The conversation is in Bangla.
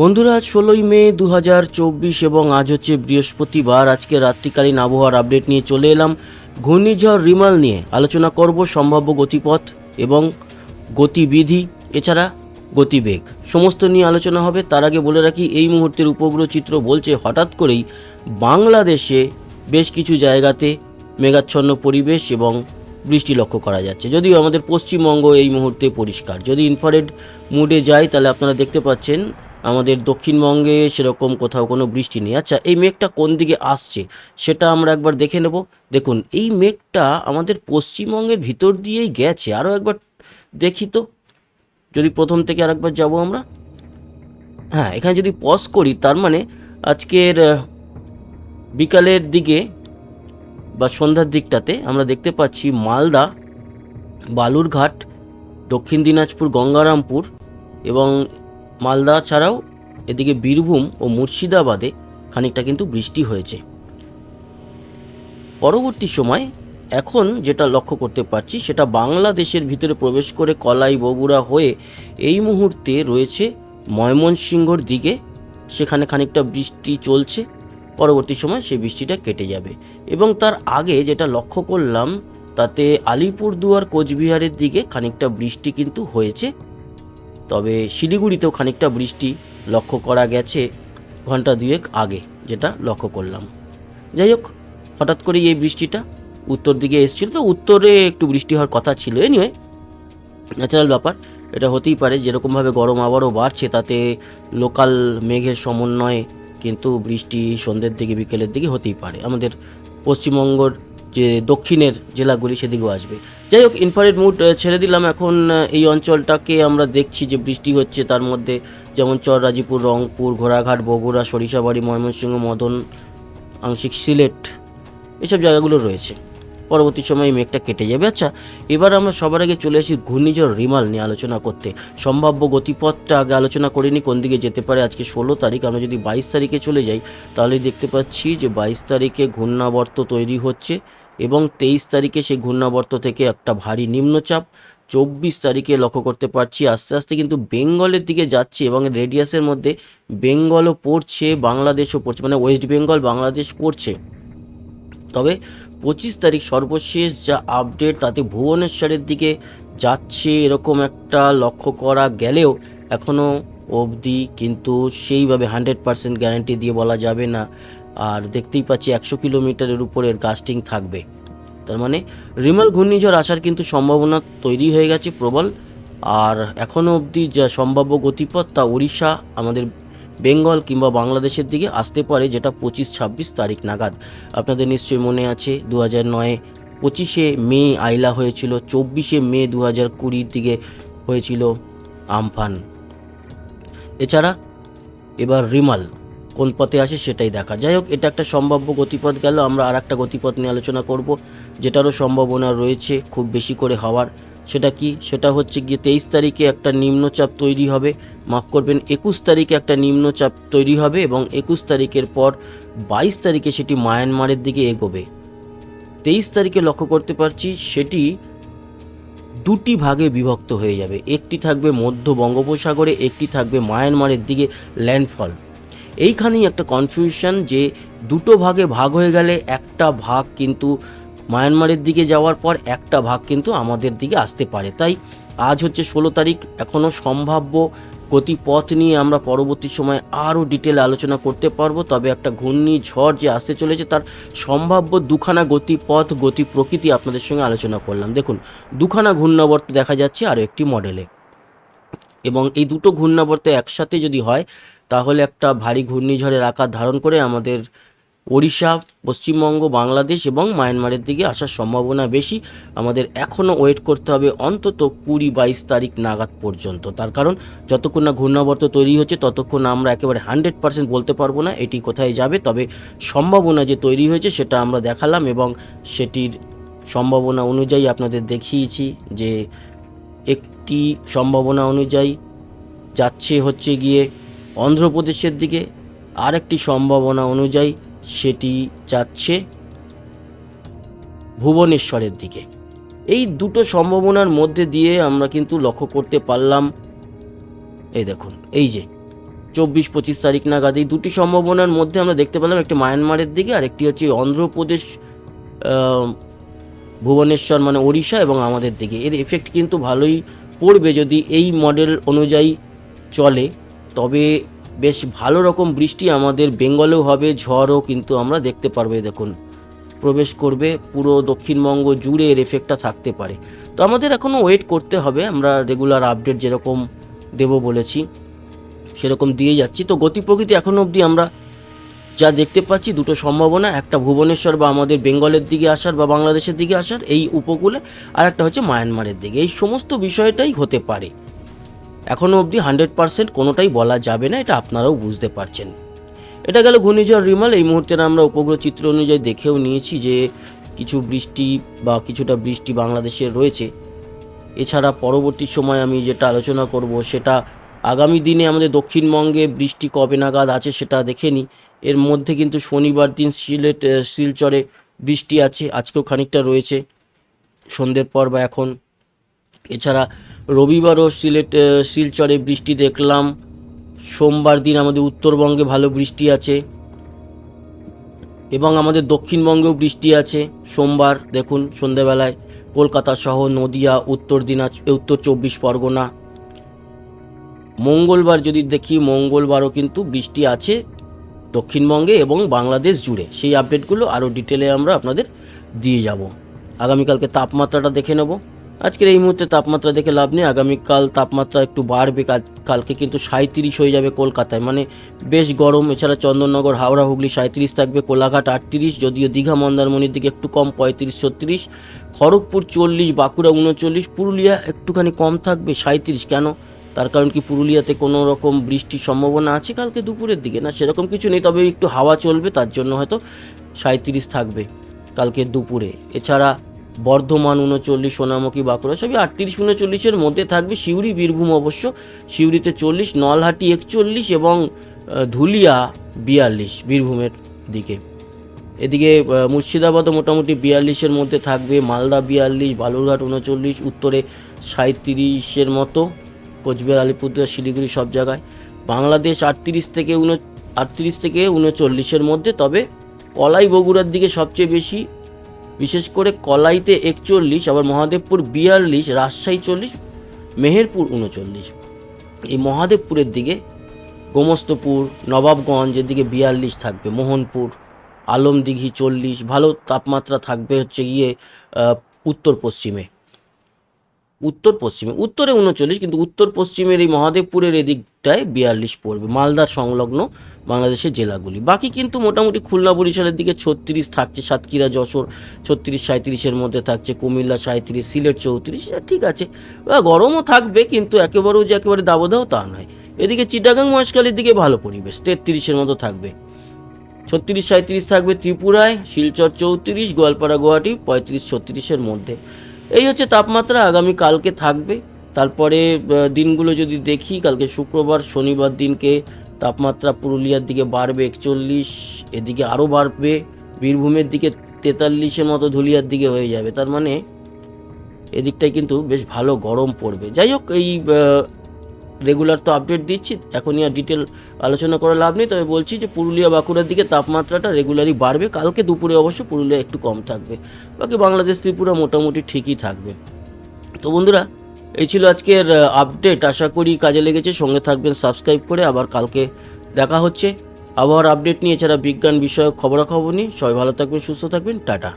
বন্ধুরা, আজ ষোলোই মে দু হাজার চব্বিশ এবং আজ হচ্ছে বৃহস্পতিবার। আজকে রাত্রিকালীন আবহাওয়ার আপডেট নিয়ে চলে এলাম। ঘূর্ণিঝড় রিমাল নিয়ে আলোচনা করব সম্ভাব্য গতিপথ এবং গতিবিধি, এছাড়া গতিবেগ। সমস্ত নিয়ে আলোচনা হবে, তার আগে বলে রাখি, এই মুহূর্তের উপগ্রহ চিত্র বলছে, হঠাৎ করেই বাংলাদেশে বেশ কিছু জায়গাতে মেঘাচ্ছন্ন পরিবেশ এবং বৃষ্টি লক্ষ্য করা যাচ্ছে। যদিও আমাদের পশ্চিমবঙ্গ এই মুহূর্তে পরিষ্কার। যদি ইনফারেড মুডে যায়, তাহলে আপনারা দেখতে পাচ্ছেন আমাদের দক্ষিণবঙ্গে সেরকম কোথাও কোনো বৃষ্টি নেই। আচ্ছা এই মেঘটা কোন দিকে আসছে সেটা আমরা একবার দেখে নেব। দেখুন, এই মেঘটা আমাদের পশ্চিমবঙ্গের ভিতর দিয়েই গেছে। আরও একবার দেখি তো। যদি প্রথম থেকে আরেকবার যাব আমরা। হ্যাঁ এখানে যদি পজ করি, তার মানে আজকের বিকালের দিকে বা সন্ধ্যার দিকটাতে আমরা দেখতে পাচ্ছি মালদা, বালুরঘাট, দক্ষিণ দিনাজপুর, গঙ্গারামপুর এবং মালদা ছাড়াও এদিকে বীরভূম ও মুর্শিদাবাদে খানিকটা কিন্তু বৃষ্টি হয়েছে। পরবর্তী সময় এখন যেটা লক্ষ্য করতে পারছি, সেটা বাংলাদেশের ভিতরে প্রবেশ করে কলাই বগুড়া হয়ে এই মুহূর্তে রয়েছে ময়মনসিংহর দিকে। সেখানে খানিকটা বৃষ্টি চলছে, পরবর্তী সময় সেই বৃষ্টিটা কেটে যাবে। এবং তার আগে যেটা লক্ষ্য করলাম, তাতে আলিপুরদুয়ার কোচবিহারের দিকে খানিকটা বৃষ্টি কিন্তু হয়েছে। তবে শিলিগুড়িতেও খানিকটা বৃষ্টি লক্ষ্য করা গেছে ঘণ্টা দুয়েক আগে, যেটা লক্ষ্য করলাম। যাই হোক, হঠাৎ করে এই বৃষ্টিটা উত্তর দিকে এসেছিল, তো উত্তরে একটু বৃষ্টি হওয়ার কথা ছিল। এনিওয়ে ন্যাচারাল ব্যাপার, এটা হতেই পারে যেরকমভাবে গরম আবারও বাড়ছে, তাতে লোকাল মেঘের সমন্বয়ে কিন্তু বৃষ্টি সন্ধ্যের দিকে, বিকেলের দিকে হতেই পারে। আমাদের পশ্চিমবঙ্গর যে দক্ষিণের জেলাগুলি সেদিকেও আসবে। যাই হোক ইনফারেড মুড ছেড়ে দিলাম। এখন এই অঞ্চলটাকে আমরা দেখছি যে বৃষ্টি হচ্ছে। তার মধ্যে যেমন চররাজিপুর রংপুর, ঘোড়াঘাট, বগুড়া, সরিষাবাড়ি, ময়মনসিংহ, মদন, আংশিক সিলেট, এসব জায়গাগুলো রয়েছে। পরবর্তী সময়ে এই মেঘটা কেটে যাবে। আচ্ছা এবার আমরা সবার আগে চলে আসি ঘূর্ণিঝড় রিমাল নিয়ে আলোচনা করতে। সম্ভাব্য গতিপথটা আগে আলোচনা করিনি কোন দিকে যেতে পারে আজকে ষোলো তারিখ। আমরা যদি বাইশ তারিখে চলে যাই, তাহলে দেখতে পাচ্ছি যে বাইশ তারিখে ঘূর্ণাবর্ত তৈরি হচ্ছে এবং তেইশ তারিখে সেই ঘূর্ণাবর্ত থেকে একটা ভারী নিম্নচাপ। চব্বিশ তারিখে লক্ষ্য করতে পারছি আস্তে আস্তে কিন্তু বেঙ্গলের দিকে যাচ্ছে এবং রেডিয়াসের মধ্যে বেঙ্গলও পড়ছে, বাংলাদেশও পড়ছে মানে ওয়েস্ট বেঙ্গল, বাংলাদেশ পড়ছে। তবে পঁচিশ তারিখ সর্বশেষ যা আপডেট তাতে ভুবনেশ্বরের দিকে যাচ্ছে এরকম একটা লক্ষ্য করা গেলেও এখনও অবধি কিন্তু সেইভাবে হান্ড্রেড পার্সেন্ট গ্যারান্টি দিয়ে বলা যাবে না। আর দেখতেই পাচ্ছি একশো কিলোমিটারের উপরের গাস্টিং থাকবে। তার মানে রিমাল ঘূর্ণিঝড় আসার কিন্তু সম্ভাবনা তৈরি হয়ে গেছে প্রবল। আর এখনও অবধি যা সম্ভাব্য গতিপথ তা উড়িষ্যা আমাদের বেঙ্গল কিংবা বাংলাদেশের দিকে আসতে পারে যেটা পঁচিশ ছাব্বিশ তারিখ নাগাদ। আপনাদের নিশ্চয়ই মনে আছে দু হাজার নয়ে পঁচিশে মে আইলা হয়েছিল, চব্বিশে মে দু হাজার কুড়ির দিকে হয়েছিল আমফান। এছাড়া এবার রিমাল কোন পথে আসে সেটাই দেখা। যাই হোক, এটা একটা সম্ভাব্য গতিপথ গেল, আমরা আর একটা গতিপথ নিয়ে আলোচনা করব, যেটারও সম্ভাবনা রয়েছে খুব বেশি করে হওয়ার। সেটা কি? সেটা হচ্ছে গিয়ে তেইশ তারিখে একটা নিম্নচাপ তৈরি হবে। মাফ করবেন, একুশ তারিখে একটা নিম্নচাপ তৈরি হবে এবং একুশ তারিখের পর বাইশ তারিখে সেটি মায়ানমারের দিকে এগোবে। তেইশ তারিখে লক্ষ্য করতে পারছি সেটি দুটি ভাগে বিভক্ত হয়ে যাবে। একটি থাকবে মধ্য বঙ্গোপসাগরে, একটি থাকবে মায়ানমারের দিকে ল্যান্ডফল। এইখানেই একটা কনফিউশন যে দুটো ভাগে ভাগ হয়ে গেলে একটা ভাগ কিন্তু মায়ানমারের দিকে যাওয়ার পর একটা ভাগ কিন্তু আমাদের দিকে আসতে পারে। তাই আজ হচ্ছে ষোলো তারিখ এখনও সম্ভাব্য গতিপথ নিয়ে আমরা পরবর্তী সময় আরও ডিটেল আলোচনা করতে পারব। তবে একটা ঘূর্ণিঝড় যে আসতে চলেছে তার সম্ভাব্য দুখানা গতিপথ, গতি প্রকৃতি আপনাদের সঙ্গে আলোচনা করলাম। দেখুন, দুখানা ঘূর্ণাবর্ত দেখা যাচ্ছে আরও একটি মডেলে এবং এই দুটো ঘূর্ণাবর্ত একসাথে যদি হয়, তাহলে একটা ভারী ঘূর্ণিঝড়ের আকার ধারণ করে আমাদের ওড়িশা, পশ্চিমবঙ্গ, বাংলাদেশ এবং মায়ানমারের দিকে আসার সম্ভাবনা বেশি। আমাদের এখনও ওয়েট করতে হবে অন্তত কুড়ি বাইশ তারিখ নাগাদ পর্যন্ত। তার কারণ, যতক্ষণ না ঘূর্ণাবর্ত তৈরি হচ্ছে, ততক্ষণ আমরা একেবারে হান্ড্রেড পার্সেন্ট বলতে পারব না এটি কোথায় যাবে। তবে সম্ভাবনা যে তৈরি হয়েছে, সেটা আমরা দেখালাম এবং সেটির সম্ভাবনা অনুযায়ী আপনাদের দেখিয়েছি যে একটি সম্ভাবনা অনুযায়ী যাচ্ছে হচ্ছে গিয়ে অন্ধ্রপ্রদেশের দিকে। আরেকটি সম্ভাবনা অনুযায়ী সেটি যাচ্ছে ভুবনেশ্বরের দিকে। এই দুটো সম্ভাবনার মধ্যে দিয়ে আমরা কিন্তু লক্ষ্য করতে পারলাম, এই দেখুন, এই যে চব্বিশ পঁচিশ তারিখ নাগাদ, এই দুটি সম্ভাবনার মধ্যে আমরা দেখতে পেলাম একটি মায়ানমারের দিকে আর একটি হচ্ছে অন্ধ্রপ্রদেশ ভুবনেশ্বর মানে ওড়িশা এবং আমাদের দিকে। এর এফেক্ট কিন্তু ভালোই পড়বে যদি এই মডেল অনুযায়ী চলে। তবে বেশ ভালো রকম বৃষ্টি আমাদের বেঙ্গলেও হবে, ঝড়ও কিন্তু আমরা দেখতে পারব দেখুন। প্রবেশ করবে, পুরো দক্ষিণবঙ্গ জুড়ে এর এফেক্টটা থাকতে পারে। তো আমাদের এখনও ওয়েট করতে হবে, আমরা রেগুলার আপডেট যেরকম দেব বলেছি, সেরকম দিয়ে যাচ্ছি। তো গতি প্রকৃতি এখনও অবধি আমরা যা দেখতে পাচ্ছি, দুটো সম্ভাবনা, একটা ভুবনেশ্বর বা আমাদের বেঙ্গলের দিকে আসার বা বাংলাদেশের দিকে আসার এই উপকূলে আর একটা হচ্ছে মায়ানমারের দিকে। এই সমস্ত বিষয়টাই হতে পারে। এখনও অবধি হান্ড্রেড পার্সেন্ট কোনোটাই বলা যাবে না, এটা আপনারাও বুঝতে পারছেন। এটা গেল ঘূর্ণিঝড় রিমাল, এই মুহূর্তে আমরা উপগ্রহ চিত্র অনুযায়ী দেখেও নিয়েছি যে কিছু বৃষ্টি বা কিছুটা বৃষ্টি বাংলাদেশে রয়েছে। এছাড়া পরবর্তী সময় আমি যেটা আলোচনা করব সেটা আগামী দিনে আমাদের দক্ষিণবঙ্গে বৃষ্টি কবে নাগাদ আছে সেটা দেখে নিই। এর মধ্যে কিন্তু শনিবার দিন সিলেট শিলচরে বৃষ্টি আছে, আজকেও খানিকটা রয়েছে। সন্ধ্যের পর বা এখন এছাড়া রবিবারও সিলেট শিলচরে বৃষ্টি দেখলাম। সোমবার দিন আমাদের উত্তরবঙ্গে ভালো বৃষ্টি আছে এবং আমাদের দক্ষিণবঙ্গেও বৃষ্টি আছে। সোমবার দেখুন সন্ধেবেলায় কলকাতা সহ নদিয়া, উত্তর দিনাজ উত্তর চব্বিশ পরগনা। মঙ্গলবার যদি দেখি, মঙ্গলবারও কিন্তু বৃষ্টি আছে দক্ষিণবঙ্গে এবং বাংলাদেশ জুড়ে। সেই আপডেটগুলো আরও ডিটেলে আমরা আপনাদের দিয়ে যাব। আগামীকালকে তাপমাত্রাটা দেখে নেব। আজকের এই মুহূর্তে তাপমাত্রা দেখে লাভ নেই। আগামীকাল তাপমাত্রা একটু বাড়বে কাল- কালকে কিন্তু সাঁত্রিশ হয়ে যাবে কলকাতায়। মানে বেশ গরম, এছাড়া চন্দননগর, হাওড়া, হুগলি সাঁত্রিশ থাকবে, কোলাঘাট আটত্রিশ, যদিও দীঘা, মন্দারমণির দিকে একটু কম, পঁয়ত্রিশ, ছত্রিশ। খড়গপুর চল্লিশ, বাঁকুড়া উনচল্লিশ, পুরুলিয়া একটুখানি কম থাকবে সাঁত্রিশ কেন? তার কারণ কি পুরুলিয়াতে কোনো রকম বৃষ্টির সম্ভাবনা আছে কালকে দুপুরের দিকে? না, সেরকম কিছু নেই, তবে একটু হাওয়া চলবে, তার জন্য হয়তো সাঁত্রিশ থাকবে কালকে দুপুরে। এছাড়া বর্ধমান উনচল্লিশ সোনামুখী, বাঁকুড়া, সবই আটত্রিশ উনচল্লিশের মধ্যে থাকবে। সিউড়ি, বীরভূম অবশ্য সিউড়িতে চল্লিশ, নলহাটি একচল্লিশ এবং ধুলিয়া বিয়াল্লিশ বীরভূমের দিকে। এদিকে মুর্শিদাবাদও মোটামুটি বিয়াল্লিশের মধ্যে থাকবে। মালদা বিয়াল্লিশ, বালুরঘাট উনচল্লিশ উত্তরে সাঁত্রিশের মতো, কোচবিহার, আলিপুরদুয়ার, শিলিগুড়ি সব জায়গায়। বাংলাদেশ আটত্রিশ থেকে উন, আটত্রিশ থেকে উনচল্লিশের মধ্যে, তবে কলাই বগুড়ার দিকে সবচেয়ে বেশি বিশেষ করে কলাইতে একচল্লিশ, আবার মহাদেবপুর বিয়াল্লিশ, রাজশাহী চল্লিশ, মেহেরপুর উনচল্লিশ। এই মহাদেবপুরের দিকে গোমস্তপুর, নবাবগঞ্জ এদিকে বিয়াল্লিশ থাকবে, মোহনপুর, আলমদিঘি চল্লিশ, ভালো তাপমাত্রা থাকবে হচ্ছে গিয়ে উত্তর পশ্চিমে উত্তর পশ্চিমে, উত্তরে উনচল্লিশ, কিন্তু উত্তর পশ্চিমের এই মহাদেবপুরের এদিকটায় বিয়াল্লিশ পড়বে। মালদার সংলগ্ন বাংলাদেশের জেলাগুলি। বাকি কিন্তু মোটামুটি খুলনা বরিশালের দিকে ছত্রিশ থাকছে, সাতক্ষীরা, যশোর ছত্রিশ সাঁত্রিশের মধ্যে থাকছে, কুমিল্লা সাঁত্রিশ সিলেট চৌত্রিশ ঠিক আছে। গরমও থাকবে, কিন্তু একেবারেও যে একেবারে দাবদাহ তা নয়। এদিকে চিটাগাং মহেশখালীর দিকে ভালো পরিবেশ, তেত্রিশের মতো থাকবে। ছত্রিশ সাঁত্রিশ থাকবে ত্রিপুরায়, শিলচর চৌত্রিশ, গোয়ালপাড়া, গুয়াহাটি পঁয়ত্রিশ, ছত্রিশের মধ্যে। এই হচ্ছে তাপমাত্রা, আগামী কালকে থাকবে। তারপরে দিনগুলো যদি দেখি, কালকে শুক্রবার, শনিবার দিনকে তাপমাত্রা পুরুলিয়ার দিকে বাড়বে একচল্লিশ, এদিকে আরও বাড়বে, বীরভূমের দিকে তেতাল্লিশের মতো ধুলিয়ার দিকে হয়ে যাবে। তার মানে এদিকটায় কিন্তু বেশ ভালো গরম পড়বে। যাই হোক, এই রেগুলার তো আপডেট দিচ্ছি, এখনই আর ডিটেল আলোচনা করে লাভ নেই, তবে বলছি যে পুরুলিয়া বাঁকুড়ার দিকে তাপমাত্রাটা রেগুলারই বাড়বে, কালকে দুপুরে অবশ্য পুরুলিয়া একটু কম থাকবে, বাকি বাংলাদেশ, ত্রিপুরা মোটামুটি ঠিকই থাকবে। তো বন্ধুরা, এই ছিল আজকের আপডেট আশা করি কাজে লেগেছে, সঙ্গে থাকবেন সাবস্ক্রাইব করে, আবার কালকে দেখা হচ্ছে, আবহাওয়ার আপডেট নিয়ে, এছাড়া বিজ্ঞান বিষয়ক খবরাখবর নিয়ে, সবাই ভালো থাকবেন, সুস্থ থাকবেন, টাটা।